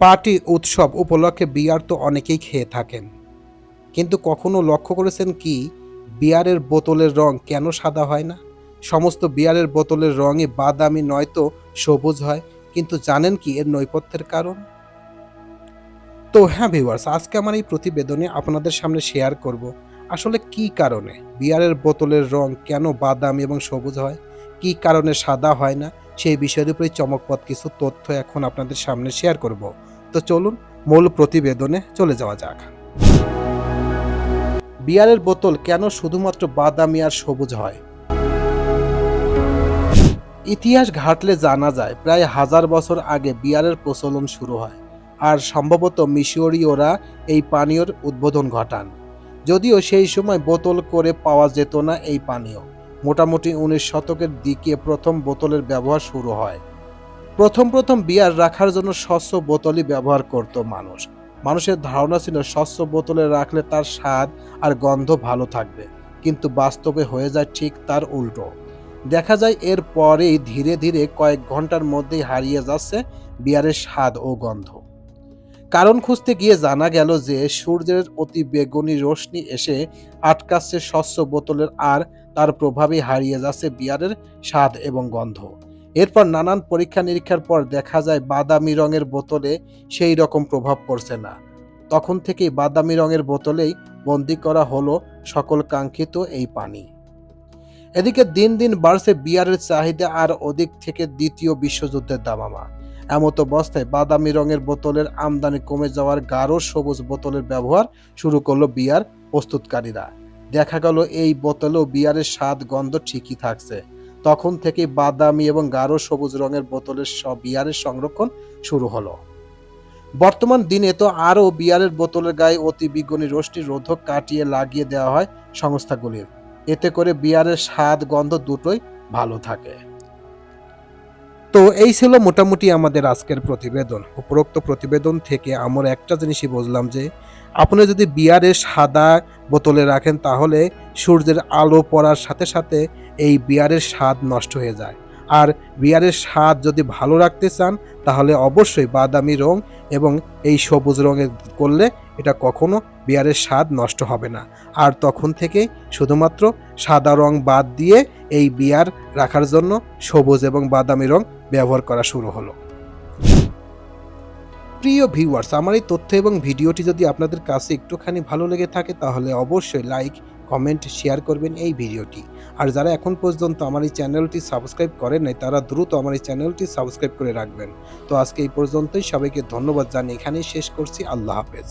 Party উৎসব উপলক্ষে বিয়ার তো অনেকেই খেয়ে থাকেন। কিন্তু কখনো লক্ষ্য করেছেন কি, বিয়ারের বোতলের রং কেন সাদা হয় না? সমস্ত বিয়ারের বোতলের রঙই বাদামি নয়তো সবুজ হয়, কিন্তু জানেন কি এর নৈপথ্যের কারণ? তো হ্যাঁ ভিউয়ার্স আজকে আমার এই প্রতিবেদনে আপনাদের সামনে শেয়ার করব, আসলে কি কারণে বিয়ারের বোতলের রং কেন বাদামি এবং সবুজ হয়? কি কারণে সাদা হয় না, সেই বিষয়ের উপরে চমকপদ কিছু তথ্য এখন আপনাদের সামনে শেয়ার করব। তো চলুন মূল প্রতিবেদনে চলে যাওয়া যাক। বিয়ারের বোতল কেন শুধুমাত্র বাদামি আর সবুজ হয়? ইতিহাস ঘাটলে জানা যায়, প্রায় হাজার বছর আগে বিয়ারের প্রচলন শুরু হয় আর সম্ভবত মিশরীয়রা এই পানীয়র উদ্বোধন ঘটান। যদিও সেই সময় বোতল করে পাওয়া যেত না এই পানীয়। মোটামুটি উনিশ শতকের দিকে প্রথম বোতলের ব্যবহার শুরু হয়। প্রথম প্রথম বিয়ার রাখার জন্য স্বচ্ছ বোতলই ব্যবহার করত মানুষ। মানুষের ধারণা ছিল স্বচ্ছ বোতলে রাখলে তার স্বাদ আর গন্ধ ভালো থাকবে, কিন্তু বাস্তবে হয়ে যায় ঠিক তার উল্টো। দেখা যায় এর পরেই ধীরে ধীরে কয়েক ঘণ্টার মধ্যেই হারিয়ে যাচ্ছে বিয়ারের স্বাদ ও গন্ধ। কারণ খুঁজতে গিয়ে জানা গেল যে সূর্যের অতি বেগুনি রশ্মি এসে আটকাচ্ছে স্বচ্ছ বোতলের আর তার প্রভাবে হারিয়ে যাচ্ছে বিয়ারের স্বাদ এবং গন্ধ। এরপর নানান পরীক্ষা নিরীক্ষার পর দেখা যায় বাদামি রঙের বোতলে সেই রকম প্রভাব পড়ছে না। তখন থেকেই বাদামি রঙের বোতলেই বন্দি করা হলো সকল কাঙ্ক্ষিত এই পানি। এদিকে দিন দিন বাড়ছে বিয়ারের চাহিদা আর ওদিক থেকে দ্বিতীয় বিশ্বযুদ্ধের দামামা। এমত অবস্থায় বাদামি রঙের বোতলের আমদানি কমে যাওয়ার গাঢ় সবুজ বোতলের ব্যবহার শুরু করল বিয়ার প্রস্তুতকারীরা। দেখা গেল এই বোতলেও বিয়ারের স্বাদ গন্ধ ঠিকই থাকছে। তখন থেকে বাদামি এবং গাঢ় সবুজ রঙের বোতলের সব বিয়ারের সংরক্ষণ শুরু হলো। বর্তমান দিনে তো আরও বিয়ারের বোতলের গায়ে অতি বিজ্ঞনী রশ্মি রোধক কাটিয়ে লাগিয়ে দেওয়া হয় সংস্থাগুলির। এতে করে বিয়ারের স্বাদ, গন্ধ দুটোই ভালো থাকে। তো এই ছিল মোটামুটি আমাদের আজকের প্রতিবেদন। উপরোক্ত প্রতিবেদন থেকে আমরা একটা জিনিসই বুঝলাম যে, আপনি যদি বিয়ারের সাদা বোতলে রাখেন তাহলে সূর্যের আলো পড়ার সাথে সাথে এই বিয়ারের স্বাদ নষ্ট হয়ে যায়। আর বিয়ারের স্বাদ যদি ভালো রাখতে চান, তাহলে অবশ্যই বাদামি রং এবং এই সবুজ রঙের করলে এটা কখনো বিয়ারের স্বাদ নষ্ট হবে না। আর তখন থেকে শুধুমাত্র সাদা রং বাদ দিয়ে এই বিয়ার রাখার জন্য সবুজ এবং বাদামি রং ব্যবহার করা শুরু হলো। প্রিয় ভিউয়ার্স আমার এই তথ্য এবং ভিডিওটি যদি আপনাদের কাছে একটুখানি ভালো লেগে থাকে, তাহলে অবশ্যই লাইক কমেন্ট শেয়ার করবেন এই ভিডিওটি। আর যারা এখন পর্যন্ত আমার এই চ্যানেলটি সাবস্ক্রাইব করেন নাই, তারা দ্রুত আমার এই চ্যানেলটি সাবস্ক্রাইব করে রাখবেন। তো আজকে এই পর্যন্তই, সবাইকে ধন্যবাদ জানিয়ে এখানেই শেষ করছি। আল্লাহ হাফেজ।